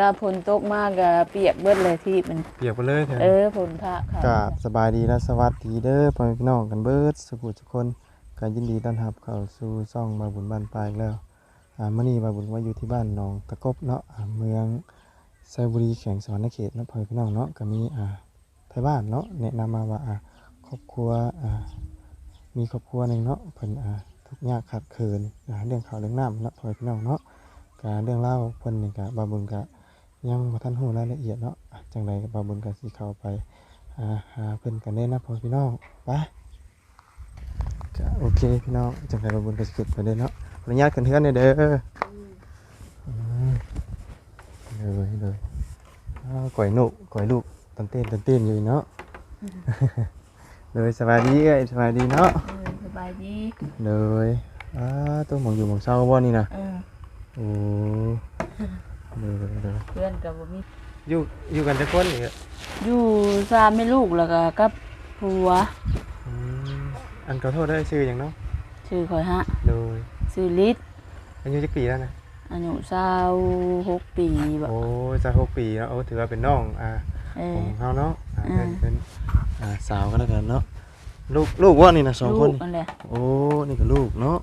ลาฝนตกมากก็เปียกเบิดเลยที่มัน เปียกไปเลยเถอะเออฝนพระค่ะกราบสบายดีและสวัสดีเด้อพ่อแม่พี่น้องกันเบิดสุขุทุกคนก็ยินดีต้อนรับเข้าสู่ช่องบาบุญบ้านปลายอีกแล้วอ่ามื้อนี้บาบุญมาอยู่ที่บ้านหนองตะกบเนาะอ่าเมืองไซบุรีแขวงสวรรณเขตเนาะพ่อแม่พี่น้องเนาะก็มีอ่าไทบ้านเนาะแนะนำมาว่าอ่าครอบครัวอ่ามีครอบครัวหนึงเนาะเพิ่นอ่าทุกข์ยากขาดเคินอ่าเรื่องข้าวเรื่องน้ำเนาะพ่อแม่พี่น้องเนาะ ก็เรื่องเล่าวเพิ่นนี่ก็บาบุญก็ ยังบ่ทันรู้รายละเอียดเนาะอะจังไดก็บาบุญก็สิเข้าไปหาหาเพิ่นกันได้นะพ่อพี่น้องไปก็โอเคพี่น้องจังได๋บ่บุญก็สิเก็บไปเด้อเนาะขออนุญาตขึ้นเทือนหน่อยเด้ออืมเลยเลยอ้าวก่อยหนุก่อยลูกตันเต้นตันเต้นอยู่เนาะเลยสวัสดีเอ้ยสวัสดีเนาะเออสบายดีเลยอ้าตัวหมองอยู่หมองเศร้าบ่นี่นะเออโอ้ เลยเลยเลยเพื่อนก็บ่มีอยู่อยู่กันจักคนนี่ก็อยู่สามแม่ลูกแล้วก็กับผัวอืมอันขอโทษเด้อชื่อหยังเนาะชื่อข่อยฮะเลยชื่อลิศอายุจักปีแล้วนะอายุ26ปีบ่โอ้จะหกปีแล้วโอ้ถือว่าเป็นน้องอ่าเอขอ องเขาเนาะอ่าอืเป็นมเป็นอ่าสาวกันแล้วกันเนาะลูกลูกว่านี่นะสองลูคน กนั่นแหละโอ้นี่ก็ลูกเนาะ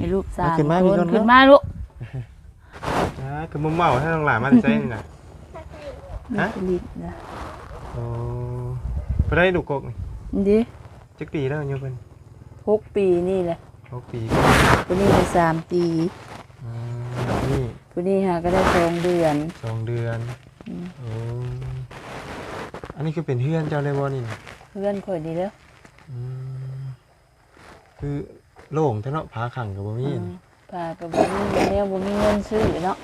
ให้ลูกสามขึ้นมาคพี่นคนขึ้นเนาะมาลูกอ่า คือมุมเมาให้น้องหลานมาได้ใช่นี่นะฮะลิศนะโอ้ไปได้ลูกกกนี่ดิจักปีแล้วโยมเพิ่นหกปีนี่แหละหกปีคนนี้ได้สามปีอ่านี่คนนี้หาก็ได้สองเดือนสองเดือนอืมโอ้อันนี้คือเป็นเพื่อนเจ้าเลยบ่นี่นะเพื่อนข่อยนี่แล้วอืมคือโล่งแต่เนาะผาขังกับบ่มีอืมพากับบ่มีแนวบ่มีเงินซื้อเนาะ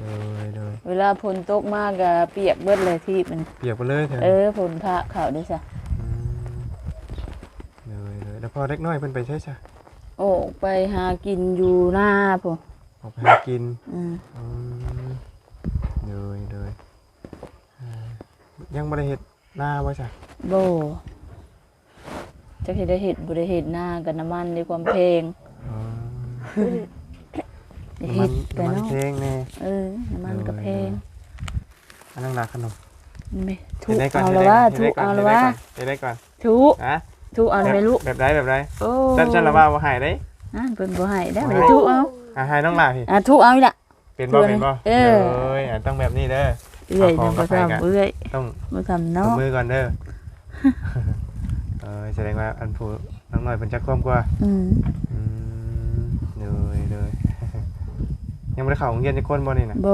เลยเลยเวลาฝนตกมากก็เปียกเบิดเลยที่มัน เปียกไปเลยเถอะเออฝนพระเขาด้วยจ้ะเลยเลยแล้วพอเล็กน้อยเพิ่นไปใช่จ้ะออกไปหากินอยู่หน้าพวกออกไปหากินอืมอืมเลยเลยอ่ายังบ่ได้เฮ็ดหน้าไว้จ้ะโบจะเห็นได้เห็ดบ่ได้เห็ดหน้ากับน้ำมันในความเพลงอ๋อ ได้น้ำมัเห็นดไปน้ำมันเนาะเพลงแน่เออ น้ำมันกับเพลงอันนั้นราขนมนี่ไหมทุฮ็ดกได้ก่นเอาฮ็ละดว่าได้ทุกก่นเอาฮ็ละดได้ว่าก่อนเฮ็ดได้ก่อนทุกฮะทุกเอาละไหมลูกแบบใดแบบใดโอ้ฉันฉันละว่าบ่ให้ได้อ่าเพิ่นบ่ให้ได้ไหมทุกเอาอะให้น้องหลาพี่อะทุกเอาอีกละ เป็นบ่เป็นบ่เออยอะต้องแบบนี้เด้อเอื้อยเอาของนำบ่กับใครกันทำเอื้อยต้องบ่ทำลเนาะงมือก่อนเด้อเออแสดงว่าอันผู้น้องหน่อยเป็นจักความกว่าอืมอืมเลยเลย ยังไม่ได้เข้าโรงเรียนในคนบ่นี่นะโบ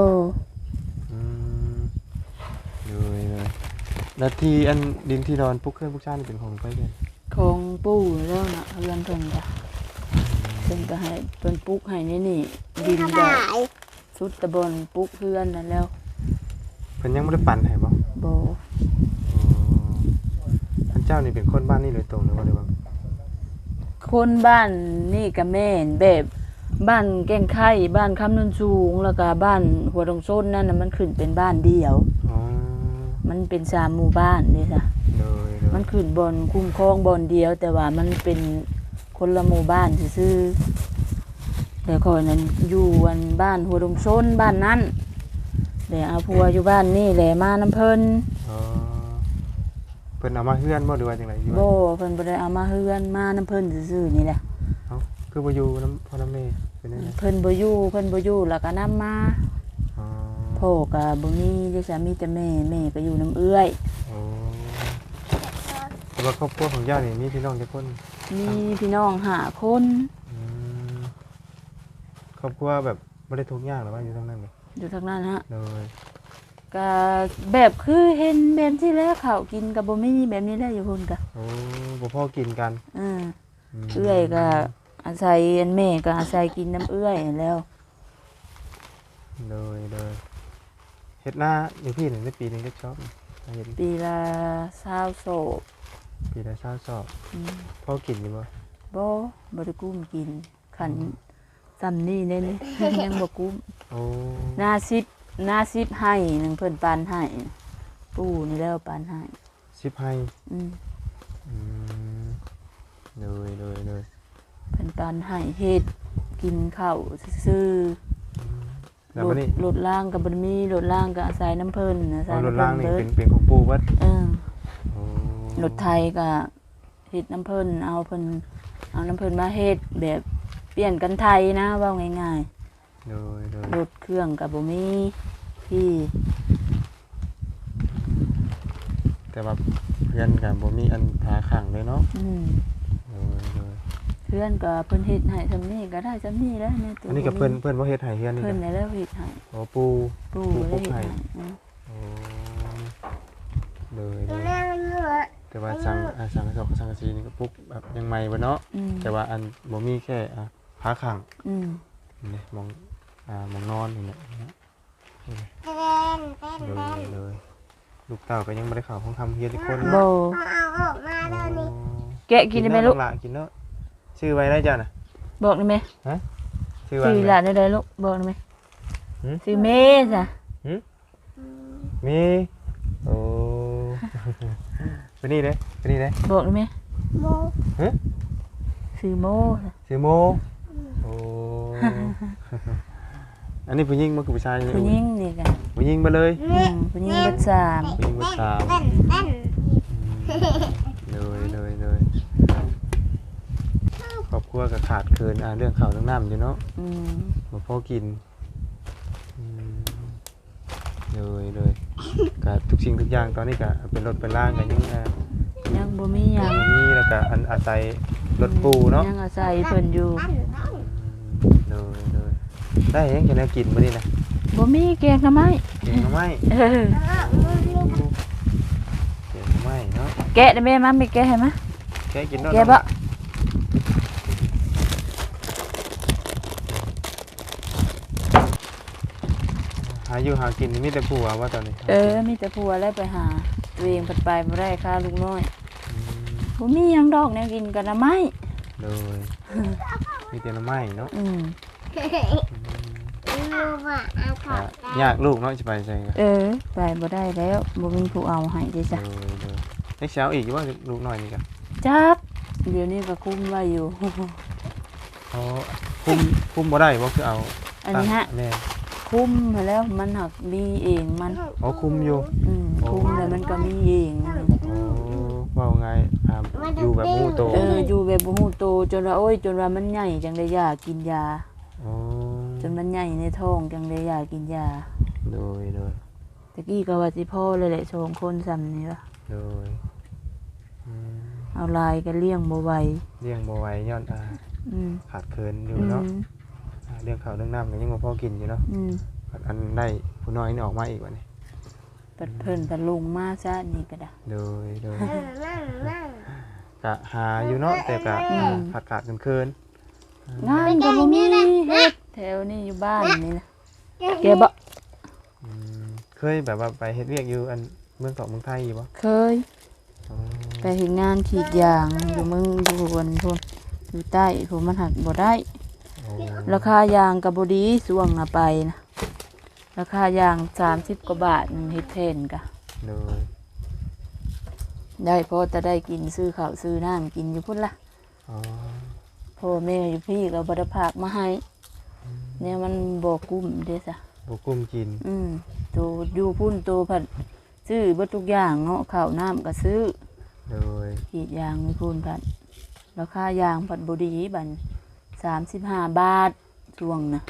อืมเลยเลยแล้วที่อันดินที่นอนปุ๊กเครื่องปุ๊กชาตินี่เป็นของไปเลยของปู่แล้วน่ะเพื่อนเพิ่นจ้ะเพิ่นก็ให้เพิ่นปลูกให้นี่นี่ดินก็สุดตะบนปลูกเพื่อนนั่นแล้วเพิ่นยังไม่ได้ปั่นให้บ่โบอ๋อท่านเจ้านี่เป็นคนบ้านนี่โดยตรงเลยว่าได้บ่คนบ้านนี่ก็แม่นแบบ บ้านแก้งไข่บ้านคำนนสูงแล้วก็บ้านหัวตรงโซนนั่นน่ะมันขึ้นเป็นบ้านเดียว อ๋อมันเป็นสามหมู่บ้านนี่จ้ะเลยเลยมันขึ้นบอนคุ้มครองบอนเดียว แต่ว่ามันเป็นคนละหมู่บ้านซื่อๆแต่ก่อนนั้นอยู่วันบ้านหัวดงโซนบ้านนั้นแต่เอาพัวอยู่บ้านนี่แหละมาน้ำเพิ่นอ๋อเพิ่นเอามาเฮือนบ่หรือว่าจังไดอยู่โบว่าเพิ่นบ่ได้เอามาเฮือนมาน้ำเพิ่นซื่อๆนี่แหละ เอ้าคือบ่อยู่น้ำพ่อน้ำแม่ เป็นจังไดเพิ่นบ่อยู่เพิ่นบ่อยู่แล้วก็นำมาอ๋อพ่อก็บ่มีเด้อจ้ะมีแต่แม่แม่ก็อยู่น้ำเอื้อย โอ้แต่ว่าครอบครัวของย่านี่มีพี่น้องจักคนมีพี่น้องห้าคนอืมครอบครัวแบบไม่ได้ทุกข์ยากหรือว่าอยู่ทั้งนั้นเลยอยู่ทางนั้นฮะเลยก็แบบคือเห็นแบบที่แล้วข้าวกินก็บ่มีแบบนี้แหล้วอยู่พุ่นก็โอ้บ่พ่อกินกันอือมเอื้อยก็ อาศัยอันแม่ก็อาศัยกินน้ำเอื้อยนั่นแหล้ว เลยเลยเฮ็ดหน้าอยู่พี่หนึ่งได้ปีหนึ่งได้ชอบเห็นปีละเศร้าโศกปีละเช้าสอบอืมพ่อกินอยู่บ่บ่บ่ได้กุ้มกินขันซำนี่เน้น ยังบ่กุ้มโอ้หน้าซิบหน้าซิบให้หนึงเพิ่นปานให้ปู่นี่แล้วปานให้สิบให้อืมอืมเลยเลยเลย เพิ่นปานให้เฮ็ดกินข้าวซื่อแล้แล้วรบัถดนี้รถล่างก็บ่ได้มีรถล่างก็อาศัยน้ำเพิ่นอาศัเอายรถน้ำล่าเพิ่งนนี่เบิดเป็นเป็นของปู่เบิดเออโอ้รถไทยก็เฮ็ดน้ำเพิ่นเอาเพิ่นเอาน้ำเพิ่นมาเฮ็ดแบบเปลี่ยนกันไทยนะเว่าง่ายโดยโดยๆรถเครื่องก็บ่มีที่แต่ว่าเพื่อนกันบ่มีอันทาขังเลยเนาะ อืมโดยโดย เพื่อนก็เพิ่นเฮ็ดให้ซำนี้ก็ได้ซำนี้แล้วแม่ตัวอันนี้กับเพื่อนเพื่อนบ่เฮ็ดให้เพื่อนนี่เพิ่นก็ได้แล้วเฮ็ดให้โอ้ปู่ปู่ปู่ได้ปลูกเฮ็ดให้ให้อืมโอ้เลยเลยแต่ว่าสังอ่าสังกะสอบกับสังกะสีนี่ก็ปลุกแบบยังใหม่บ่เนาะอืมแต่ว่าอันบ่มีแค่อ่าผาขังอืมนี่มองอ่ามองนอนนี่แหละนะเลยเลยลูกเต้าก็ยังบ่ได้เข้าห้องทำเฮียนอีกคนบ่โอ้แกะกินได้ไหมลูกละกินเนาะ ชื่อไว้ได้จ้ะน่ะบอกได้ไหมชื่อไว้ชื่อไหมหลานได้เลยลูกบอกได้ไหมหืมชื่อเมย์จ้ะมีโอ้ไปนี่เด้ไปนี่เด้บอกได้ไหมฮะชื่อโมจ้ะชื่อโมโอ้อันนี้ผู้หญิงมันคือผู้ชายนี่ผู้หญิงนี่กันผู้หญิงมาเลยอืมผู้หญิงเบัดสามผู้หญิงมาสามเลยเลยเลย ครอบครัวก็ขาดเคินอ่าเรื่องข้าวเรื่องน้ำอยู่เนาะอืมมาพอกินอืมเลยเลยก็ทุกสิ่งทุกอย่างตอนนี้ก็เป็นรถเป็นล่างกันยังอ่ายังบ่มีหยังมีแล้วก็อันอาศัยรถปูเนาะยังอาศัยเพิ่นอยู่เลยเลยได้ยังจะแนวกินมื้อนี้นะบ่มีแกงทำไมเก่งหรือไม่เออเก่งหรือไม่เนาะแกะได้ไหมมาไม่แกะให้มาแค่กินเนาะแกะบ่ อยู่หากินนี่มีแต่ผัวว่าตอนนี้เออ มีแต่ผัวแล้วไปหาตัวเองเพิ่นไปบ่ได้ค่าลูกน้อยมบ่มีหยังดอกแนวกินกันละไม้เลยมีแต่หน้ำไม้เนาะอืมอะยากลูกเนาะจะไปใส่กันเออ ไปบ่ได้แล้วบ่มีผู้เอาให้เด้เลจ้ะยเลยเล็กเช้าอีกว่าลูกหน่อยนี่กันจักเดี๋ยวนี้ก็คุมไว้อยู่ เขาคุมคุมบ่ได้บ่คือเอาอันนี้ฮะตั้งแม่ คุมมาแล้วมันหักมีเองมันอ๋อคุมอยู่อืมคุมแล้วมันก็มีเองโอ้ว่าไงอ่าอยู่แบบมูโตเอออยู่แบบบ่ฮู้โตจนว่าโอ้ยจนว่ามันใหญ่จังได้ยากินยาโอ้จนมันใหญ่ในท้องจังได้ยากินยาโดยโดยตะกี้ก็ว่าสิพ่อเลยแหละสองคนซ้ำนี่ล่ะโดยอืมเอาลายก็เลี้ยงบ่ไหวเลี้ยงบ่ไหวย้อนอ่าอืมขาดเคินอยู่อืเนาะมอ่า เรื่องข้าวเรื่องน้ำก็ยังบ่พอกินอยู่เนาะอืมอันได้ผู้น้อยนี่ออกมาอีกวันนี้ปัดเพิ่นปัดลงมาซะนี่ก็ได้โดยโดยกะหาอยู่เนาะแต่กะอืมขาดขาดเคินงานก็บ่มีเฮ็ดแถวนี้อยู่บ้านนี่นะแกบ่ๆอืมเคยแบบว่าไปเฮ็ดเวียกอยู่อันเมืองเกาะเมืองไทยอยู่บ่เคยอ๋อไปเฮ็ดงานขีดยางอยู่เมืองอยู่บนพุ่นอยู่ใต้พุ่นมันหักบ่ได้โอ้ ราคายางกับบดีส่วงน่ะไปนะราคายางสามสิบกว่าบาทหนึ่งเฮ็ดเทนกะโดยได้พอจะได้กินซื้อข้าวซื้อน้ำกินอยู่พุ่นละอ๋อพ่อแม่อยู่พี่ก็บไดภากมาให้ เนี่ยมันบอกกุ้มเด้ซะบ่กุ้มกิน อืมตัวอยู่พุ่นตัวผัดซื้อเบิดทุกอย่างเนาะข้าวน้ำก็ซื้อโดยขีดยางไม่พุ่นผัดราคายางผัดบดีบัน สามสิบห้าบาทช่วงนะ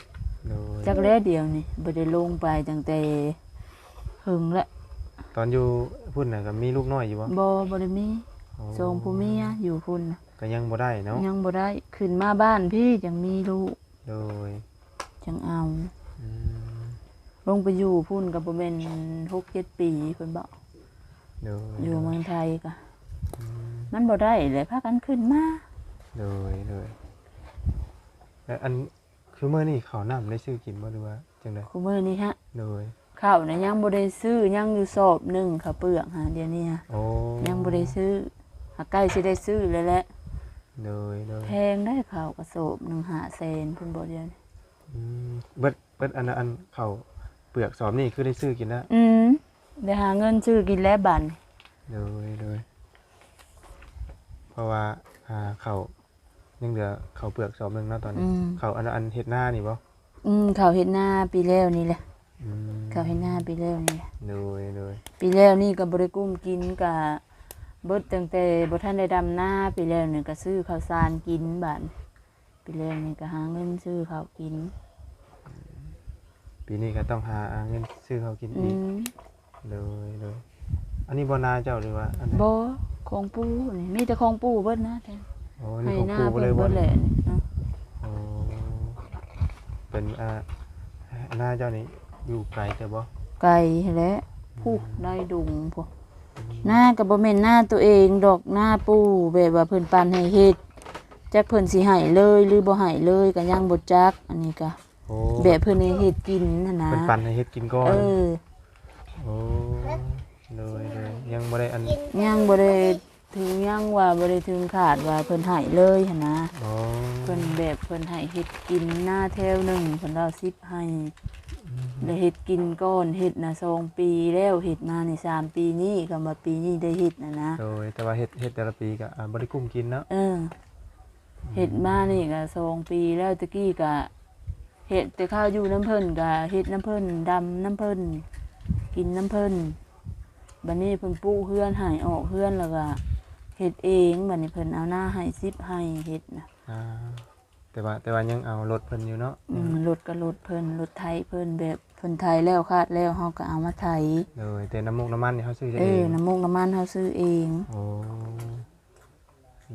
โดยจักแล้เดียวนี่บ่ได้ลงไปตั้งแต่หึงละตอนอยู่พุ่นน่ะก็มีลูกน้อยอยู่บ่บ่บ่ได้มีอ๋อทรงผู้เมียอยู่พุ่นน่ะก็ยังบ่ได้เนาะยังบ่ได้ขึ้นมาบ้านพี่จังมีลูกโดยจังเอา อืมลงไปอยู่พุ่นก็บ่แม่น6 7ปีเพิ่นบอกโดยอยู่เมืองไทยก็อืมมันบ่ได้เลยพากันขึ้นมาโดยโดย แล้วอันคือเมื่อนี่ข้าวน้ำได้ซื้อกินบ่หรือว่าจังได๋คุมื้อนี้ฮะโดยข้าวน่ะยังบ่ได้ซื้อยังอยู่สอบหนึงข้าวเปลือกหาเดี๋ยวนี้ฮะโอ้ยังบ่ได้ซื้อหาใกล้สิได้ซื้อแล้วแหละโดยโดยแพงได้ข้าวกระสอบหนึง5แสนเพิ่นบ่เดียวนี้อืมเบิดเบิดอันนั้นอันข้าวเปลือกสอบนี่คือได้ซื้อกินแล้วอืมได้หาเงินซื้อกินแล้วบัดนี้โดยโดยเพราะว่าอ่าข้าว ยังเหลือข้าวเปลือกสอบหนึงเนาะตอนนี้อืมข้าวอันนั้นอันเฮ็ดหน้านี่บ่อืมเขาวเฮ็ดหน้าปีแล้วนี่แหละอืมเขาวเฮ็ดหน้าปีแล้วนี่แหละ โดยโดยปีแล้วนี่ก็บ่ได้กุ้มกินกะเบิดตั้งแต่บ่ทันได้ดำหน้าปีแล้วนี่ก็ซื้อข้าวสารกินบาดปีแล้วนี่ก็หาเงินซื้อข้าวกิน ปีนี้ก็ต้องหาเงินซื้อเขาวกินอือีกมเลยเลยอันนี้บ่นาเจ้าหรือว่าอันไหนบ่ของปู่นี่มีแต่ของปู่เบิดนะแท้ โอ้นี่ให้ของหน้าปูเพิ่เลนยบ่เบิดแหนี่ละนี่เนาะโอ้เป็นอ่าหน้าเจ้านี่อยู่ไกลแต่บ่ไก่แหละผู้ได้ดุงพวกหน้าก็บ่แม่นหน้าตัวเองดอกหน้าปู่แบบว่าเพิ่นปันให้เฮ็ดจักเพิ่นสิให้เลยหรือบ่ให้เลยก็ยังบ่จักอันนี้ก็โอ้แบบเพิ่นให้เฮ็ดกินนั่นนะเป็นปันให้เฮ็ดกินก่อนเออ โอ้เลยเลยยังบ่ได้อันยังบ่ได้ ถึงยังว่าบ่ได้ถึงขาดว่าเพิ่นให้เลยหั่นนะอ๋อเพิ่นแบบเพิ่นให้เฮ็ดกินหน้าแถวหนึงเพิ่นเอา10ให้ได้เฮ็ดกินก่อนเฮ็ดน่ะสองปีแล้วเฮ็ดมานี่สามปีนี้ก็มาปีนี้ได้เฮ็ดน่ะนะโดยแต่ว่าเฮ็ดเฮ็ดแต่ละปีก็อ่าบ่ได้กุ้มกินเนาะเออเฮ็ดมานี่ก็สองปีแล้วตะกี้ก็เฮ็ดแต่ข้าวอยู่น้ำเพิ่นก็เฮ็ดน้ำเพิ่นดำน้ำเพิ่นกินน้ำเพิ่นบัดนี้เพิ่นปลูกเฮือนให้ออกเฮือนแล้วก็ เฮ็ดเองบัดนี้เพิ่นเอาหน้าให้10ให้เฮ็ดนะอ่าแต่ว่าแต่ว่ายังเอารถเพิ่นอยู่เนาะอืมรถก็รถเพิ่นรถไถเพิ่นแบบเพิ่นไถแล้วคาดแล้วเฮาก็เอามาไถโดยแต่น้ำมุกน้ำมันนี่เขาซื้อเอเอองน้ำมูกน้ำมันเฮาซื้อเอง โอ้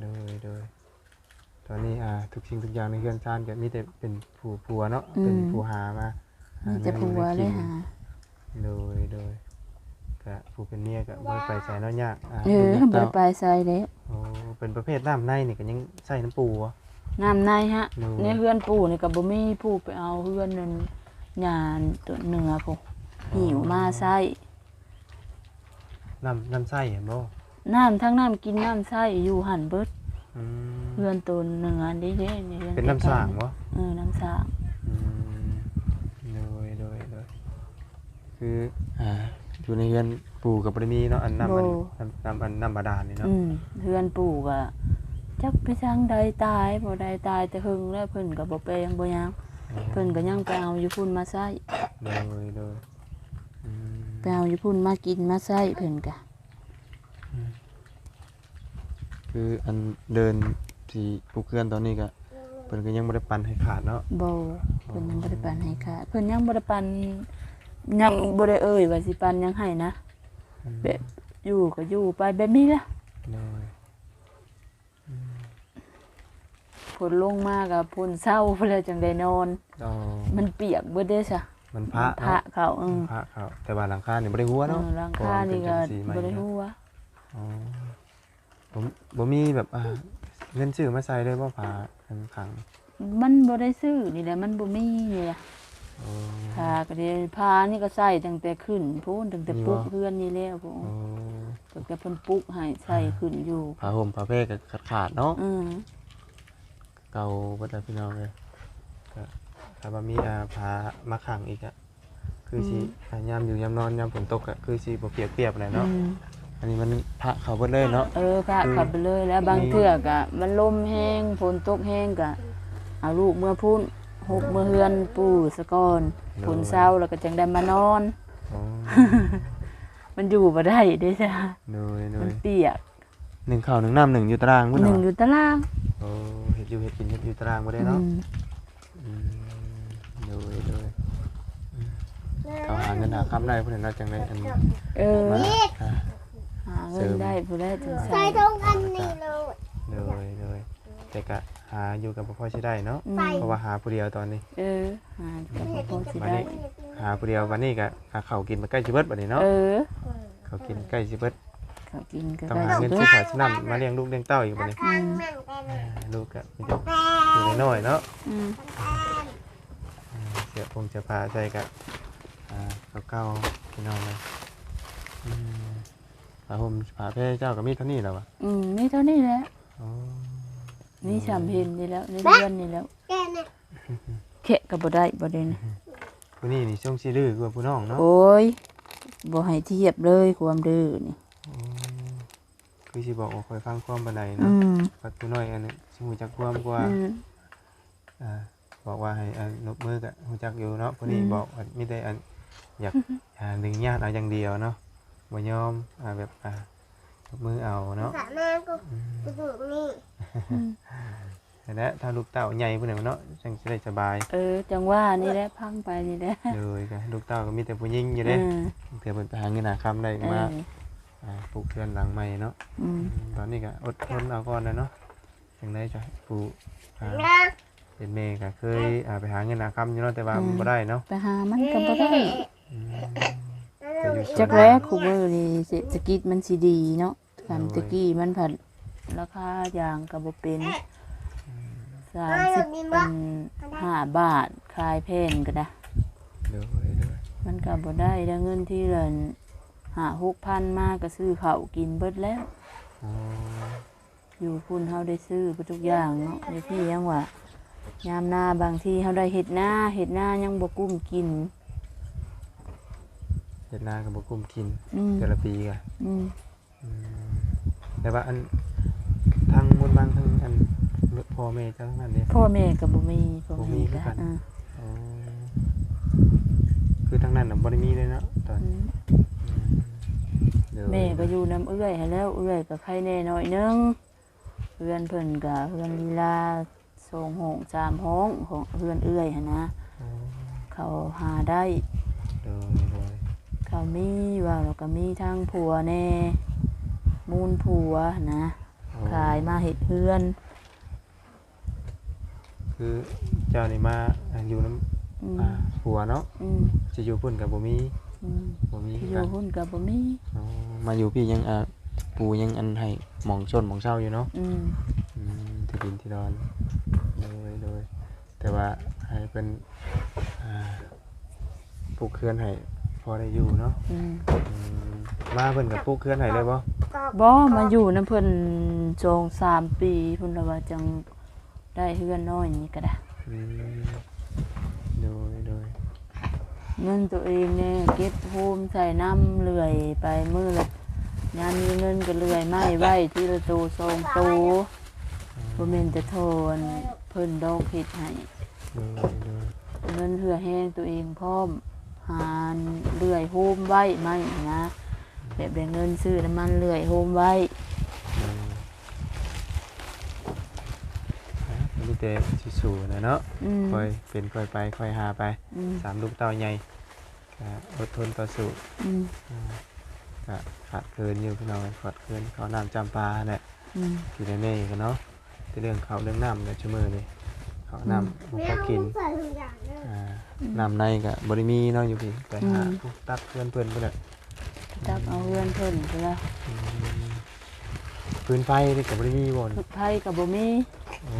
โดยโดยตอนนี้อ่าทุกสิ่งทุกอย่างในเครื่องชานก็มีแต่เป็นผู้ผัวเนาะเป็นผู้หามาหามีแต่ผัวเลยหา โดยโดย ก็ผู้เป็นเมียก็บ่ไปใส่เนาะยากอ่าเออลูกบ่เต้าได้ไปใส่แล้ว โอ้เป็นประเภทน้ำในนี่ก็ยังใส่น้ำปูวะน้ำในฮะ โน่ ในเฮือนปู่นี่ก็บ่มีผู้ไปเอาเฮือนนั่นหญ้าตัวเหนือพวกหิวมาใส่น้ำน้ำใส่เห็นบ่น้ำทั้งน้ำกินน้ำใส่อยู่หั่นเบิดอืมเฮือนตัวเหนือนี่เด้นี่ฮือเป็นน้ำสร้างวะเออน้ำสร้างอืมโดยโดยโดยคืออ่า อยู่ในเรือนปูกับบริมีเนาะอันน้ำอันน้ำน้ำอันน้ำบาดาลนี่เนาะอืมเฮือนปู่ก็จักไปทางใดตายบ่ได้ตายแต่หึงแล้วเพิ่นก็บ่แปลงบ่หยังเพิ่นก็ยังไปเอาอยู่พุ่นมาใส่โดยโดยอืมไปเอาอยู่พุ่นมากินมาใส่เพิ่นก็คืออันเดินที่ปูเคลื่อนตอนนี้ก็เพิ่นก็ยังบ่ได้ปันให้ขาดเนาะบ่เพิ่นยังบ่ได้ปันให้ค่ะเพิ่นยังบ่ได้ปัน ยังบ่ได้เอ่ยว่าสิปันหยังให้นะแบบอยู่ก็อยู่ไปแบบนี้ละโดยฝนลงมากับฝนเศร้าเพื่อจังได้นอนอ๋อมันเปียกเบิดเด้ซะมันพระพระเนาะเขาเออพระเขาแต่ว่าหลังคานี่บ่ได้หัวเอเนาะอหลังคานี่ก็เพราะว่ามันเป็นจังซี่ใหม่บ่ได้เนาะฮู้ว่าอ๋อผมบ่มีแบบอ่าเงินซื้อมาใส่เลยบ่ผ้าขังขัง มันบ่ได้ซื้อนี่แหละมันบ่มีนี่ล่ะ โอ้พาก็ได้พานี่ก็ใส่ตั้งแต่ขึ้นพูนตั้งแต่นี่ปลุกวะเพื่อนนี่แล้วพูโอ้ตั้งแต่เพิ่นปลุกให้ใส่ขึ้นอยู่ผ้าห่มผ้าเป้ก็ขาดขาดๆเนาะอือเก่าบ่ได้พี่น้องเลยก็ถ้าว่ามีอ่าผ้ามาขังอีกอะคือสิอ่ายามอยู่ยามนอนยามฝนตกอะคือสิบ่เปียกๆเลยเนาะอืมอันนี้มันพระเขาเบิดเลยเนาะเออพาขับไปเลยแล้วบางมีเทื่อก็มันลมแห้งฝนตกแห้งก็เอาลูกเมื่อพุ่น หกเมื่อเฮือนปู่สะก่อนฝนเศร้าแล้วก็จังได้มานอนอ๋อมันอยู่บ่ได้เด้จ้ะโดยโดมันยเปียกหนึ่งข้าวหนึ่งน้ำหนึ่งอยู่ตารางพุ่นหนึ่งเนาะอยู่ตารางโอ้เฮ็ดอยู่เฮ็ดกินเฮ็ดอยู่ตารางบ่ได้อืเนาะมอืมโดยโดยอืมเขาหาเงินหาคำได้พุ่นน่ะจังไดอันเออมาอ่าหาเงินได้ผู้ได้ถึงใส่ใส่ตรงอันนี้เลยเลยเลย แต่ก็หาอยู่กับพ่อใช้ได้เนาะ อืมเพราะว่าหาผู้เดียวตอนนี้ เออหากับพ่อสิวันได้นี้หาผู้เดียววันนี้ก็หาข้าวกินมาใกล้สิเบิดบัดนี้เนาะเออข้าวกินใกล้สิเบิดเขากินก็ต้องได้หาสิเงินเบิซื้อดข้าวซื้อน้ำมาเลี้ยงลูกเลี้ยงเต้าอีกบัดนี้ข้างนั่งกันอ่าลูกก็มีแต่อยู่น้อยๆเนาะ อืมอ่าเสียพงจะพาใส่กับอ่าเก่าๆพี่น้องเลยอืมผ้าห่มผ้าแพร่เจ้าก็มีเท่านี้แล้ววะอืมมีเท่านี้แหละอ๋อ มีสามเพนนี่แล้วในเดือนนี่แล้วแกน่ะแค่ก็บ่ได้บ่ได้นะผู้นี้นี่ช่วงซีดื้อกว่าผู้น้องเนาะโอ้ยบ่ให้เทียบเลยความดื้อนี่อ๋อคือสิบอกว่าคอยฟังความบันไดอืเนาะมปัดผู้น้อยอันนี้สิหูจักความกว่าอืมอ่าบอกว่าให้อันนบมือก็รู้จักอยู่เนาะผู้นี้อืมบอกว่ามีแต่อันอยากอ่าดึงญาติเอาอย่างเดียวเนาะบ่ยอมอ่าแบบอ่าน บมือเอาเนาะสระแม่ก็กระดูกนี่และถ้าลูกเต้าใหญ่พุ่นน่ะเนาะจังสิได้สบายเออ จังว่านี่แหละพังไปนี่แหละเลยก็ลูกเต้าก็มีแต่ผู้หญิงอยู่เอเด้อเพื่อเพิ่นไปหาเงินหาคำได้เอมาออ่าปลูกเรือนหลังใหม่เนาะอืมตอนนี้ก็อดทนเอาก่อนนะเนาะจังไดจะผู้อ่านะเป็นแม่ก็เคยอ่าไปหาเงินหาคำอยู่เนาะแต่ว่ามันบ่ได้เนาะไปหามันก็บ่ได้อืมจักแรกคูมือนี่เศรษฐกิจมันสิดีเนาะ คันตะกี้มันผัดราคาอย่างก็บ่เป็นสามสิบเป็นห้าบาทขายแพงก็ได้เดี๋ยวเดี๋ยวมันก็บ่ได้ได้เงินที่เรินหาหกพันมาก็ซื้อข้าวกินเบิดแล้ว อ๋ออยู่พุ่นเฮาได้ซื้อไปทุกอย่างเนาะในที่ยังว่ายามหน้าบางที่เฮาได้เห็ดหน้าเห็ดหน้ายังบ่กุ้มกิน เฮ็ดนาก็บ่กุ้มกินอืม แต่ละปีก็อืม อืม แต่ว่าอันทางมุนบางทางอันพ่อแม่เจ้าทั้งนั้นเนี่ยพ่อแม่ก็บ่มีพ่อบ่มีแม่คือก็กันอ่าอ๋อคือทางนั้นน่ะบ่ได้มีเลยเนาะตอนอืมเดี๋ยวแม่ก็อยู่น้ำเอื้อยหั้นแล้วเอื้อยก็ใครแน่น้อยหนึงเพื่อนเพิ่นก็เพื่อนลีลาสองห้องสามห้องของเพื่อนเอื้อยหั่นนะอ๋อเขาหาได้ เดี๋ยวเดี๋ยวเขามีว่าแล้วก็มีทางผัวแน่ มูลผัวนะอ๋อขายมาเห็ดเพื่อน คือเจ้านี่มาอ่าอยู่น้ำอืมอ่าผัวเนาะอืมจะอยู่พุ่นกับบ่มีอืมบ่มีที่อกัยู่นหุ้นกับบ่มีอ๋อมาอยู่พี่ยังอ่าปูยังอันให้หมองชนหมองเช่าอยู่เนาะอืมอืมที่ดินที่ดอนโดยโดยแต่ว่าให้เป็นอ่าปลูกเคลื่อนให้พอได้อยู่เนาะอืมอืมมาเพิ่นกับปลูกเคลื่อนให้เลยบ่ ก็บ่มาอยู่น้ำเพิ่นจองสามปีเพิ่นละว่าจังได้เฮือนน้อยนี่ก็ได้อืมโดยโดยเงินตัวเองเนี่ยเก็บโฮมใส่น้ำเลื่อยไปมือละงานมีเงินก็เลื่อยไม้ไว้ที่ละโตสองโตบ่แม่นแต่โทนเพิ่นดอกเฮ็ดให้โดยโดยเงินเหือแห้งตัวเองพร้อมหานเลื่อยโฮมไว้ไม่นะ แบบได้เงินซื้อน้ำมันเลื่อยโฮมไว้อืมอะมีแต่สิสู้นะเนาะอืม ค่อยเป็นค่อยไปค่อยหาไปอืม สามลูกเต้าใหญ่ก็อดทนต่อสู้อืมอ่าก็ขาดเคินอยู่พี่น้องขาดเคินเขาน้ำจำปาแหละ อืมอยู่ในเมฆกันเนาะที่เรื่องเขาเรื่องน้ำเนี่ยชั่วมือนี่เขาน้ำบุแม่กเอากินใส่ทุกอย่างเลยอ่าน้ำในกับบริมีเนาะอยู่พี่ไปหาพวกตักเพื่อนเพื่อนไปเลย จับเอาเฮือนเพิ่นไปแล้วอืมปืนไฟนี่กับบริมีบ่นพึกไผกับบ่มีโอ้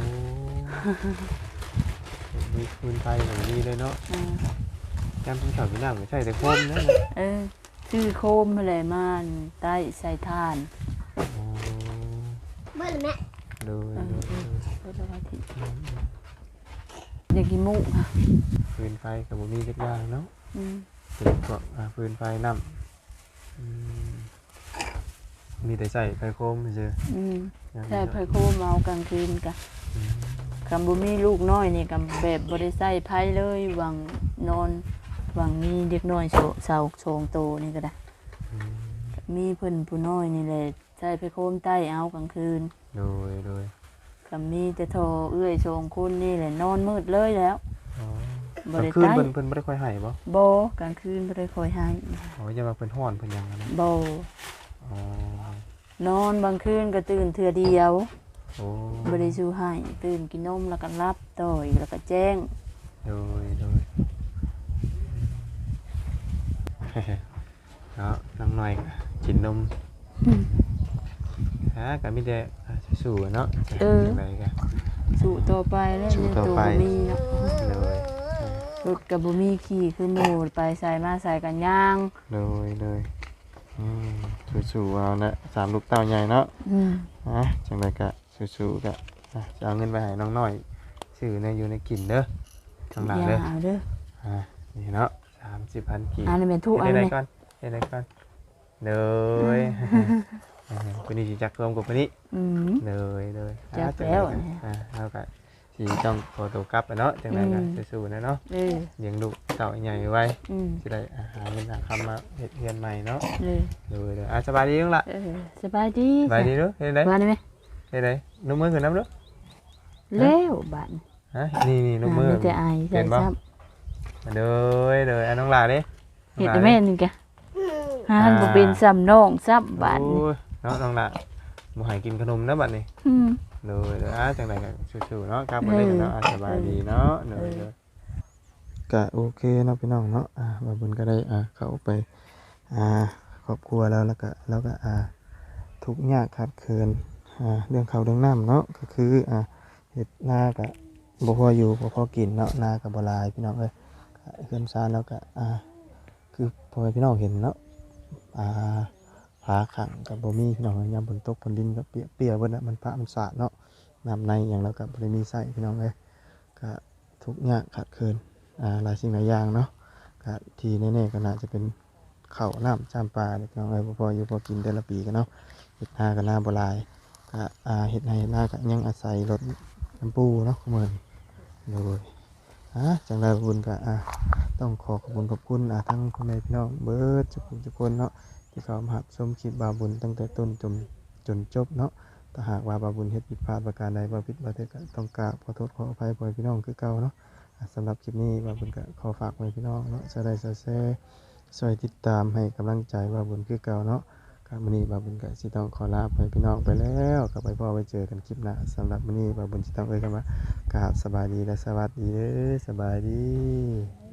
มีปืนไฟกับบริมีเลยเนาะอ่ายามที่เขาพี่น้ำก็ใช่แต่โคมเนาะเออซื้อโคมมาเลยมันใต้ใส่ถ่านโอ้เบิ้ลแม่ดูเออดูเออเพิ่นเอาไว้ที่อยากกินหมูค่ะปืนไฟกับบริมีจักอย่างเนาะอืมปืนพวกอ่าปืนไฟน้ำอื มมีแต่ใส่ไฟโคมเฉยอืมๆอย่างใช่นี้ไผเนาะโคมเอากลางคืนกะอืมคำบ่มีลูกน้อยนี่กับแบบบ่ได้ใส่ไผเลยหวังนอนหวังมีเด็กน้อยโสเสาโชงโตนี่ก็ได้อืมมีเพิ่นผู้น้อยนี่แหละใส่ไผโคมใต้เอากลางคืนโดยโดยก็มีแต่โทรเอื้อยโชงคุณนี่แหละนอนมืดเลยแล้วอ๋อ บ่กลาได้งคืนใต้เพิ่นเพิ่นบ่ได้ค่อยให้บ่บ่กลางคืนบ่ได้คอยให้อ๋ออย่ามาเพิ่นฮ้อนเพิ่นหยังอะนะบ่อ๋อนอนบางคืนก็ตื่นเทื่อเดียวโอ้บ่ได้สู้ให้ตื่นกินนมแล้วก็รับต่อยแล้วก็แจ้ง โดยโดยเนาะน้องหน่อยก็กินนมฮะก็มีแต่อ่าสู้ๆเนาะเออ จังไดก็ สู้ต่อไปแล้วสู้เรียนต่อตัวไปบ่มีเนาะโดย รถก็บ่มีขี่คือหมู่ไปใส่มาใส่กันย่างโดยโดยอืมสู้ๆเอานะสามลูกเต้าใหญ่เนาะอืมฮะจังไดก็สู้ๆก็อะจะเอาเงินไปให้น้องน้อยซื้อในอยู่ในกินเด้อข้างหลังอย่าเด้อเอาเด้ออ่านี่เนาะสามสิบพันกีบอันนี้เป็นทุกอันเฮ็ดเลได้ยก่อนเฮ็ดได้ก่อนเลยคนนี้สิจักรวมกับคนนี้อืมเลยเลยจักแล้วอ่าเอาก็ สิต้องขอตัวกลับอะเนาะจังไดก็อืมสู้ๆนะเนาะเออเลี้ยงลูกเต่าใหญ่ไว้อืมสิได้อาหาเงินหาคำมาเฮ็ดเรือนใหม่เนาะเลยเดี๋ยวเดี๋ยวอะสบายดีจังล่ะเออสบายดีสบายดีเด้อเฮ็ดได้บ้านนี่ไหมเฮ็ดได้นุ่มมือขึ้นน้ำเด้อแล้วบ้านฮะนี่นี่นุ่มมือมีแต่อายเห็ใส่นบ่ซ้มาเด้อเด้ออะน้องหลาเด้ำเห็ดได้แม่นึงกะหาบ่เป็นซ้ำน้องซ้ำบ้านโอ้ยเนาะน้องหลาบ่ให้กินขนมนะบัดนี้อืม เด้อเด้ออะจังไดก็สู้ๆเนาะกลับมาเล่นกันเนาะอะสบายดีเนาะเด้อเด้อก็โอเคเนาะพี่น้องเนาะอ่าว่าบุญก็ได้อ่าเข้าไปอ่าครอบครัวแล้วแล้วก็แล้วก็อ่าทุกข์ยากขาดเคินอ่าเรื่องข้าวเรื่องน้ำเนาะก็คืออ่าเฮ็ดนาก็บ่พออยู่บ่พอกินเนาะนาก็บ่หลายพี่น้องเอ้ยก็เฮือนซานแล้วก็อ่าคือพ่อแม่พี่น้องเห็นเนาะอ่า ผาขังกับบ่มีพี่น้องยามฝนตกฝนดินก็เปียกเปียกเบิดน่ะมันพระมันสาดเนาะน้ำในหยังแล้วก็บ่ได้มีใส่พี่น้องเอ้ยก็ทุกข์ยากขาดเคินอ่าหลายสิ่งหลายอย่างเนาะก็ที่แน่ๆก็น่าจะเป็นข้าวน้ำจามปลาเด้อพี่น้องเอ้ยพออยู่พอกินแต่ละปีกันเนาะเฮ็ดนาก็นาบ่หลายก็อ่าเฮ็ดนาเฮ็ดนาก็ยังอาศัยรถน้ำปูเนาะมื้อนโดยอะจังไดบุญก็อ่าต้องขอขอบคุณขอบคุณอ่าทั้งพ่อแม่พี่น้องเบิร์ดทุกคนทุกคนเนาะ ที่เขามารับชมคลิปบาบุญตั้งแต่ต้นจนจนจบเนาะถ้าหากว่าบาบุญเฮ็ดผิดพลาดประการใดบาผิดบาเทศก็ต้องกราบขอโทษขออภัยพ่อพี่น้องคือเก่าเนาะสำหรับคลิปนี้บาบุญก็ขอฝากไว้พี่น้องเนาะจะได้แชร์ช่วยติดตามให้กำลังใจบาบุญคือเก่าเนาะครับมื้อนี้บาบุญก็สิต้องขอลาไปพี่น้องไปแล้วกลับไปพ่อไปเจอกันคลิปหน้าสำหรับมื้อนี้บาบุญสิต้องเอ่ยคำว่ากราบสบายดีและสวัสดีเด้อสบายดี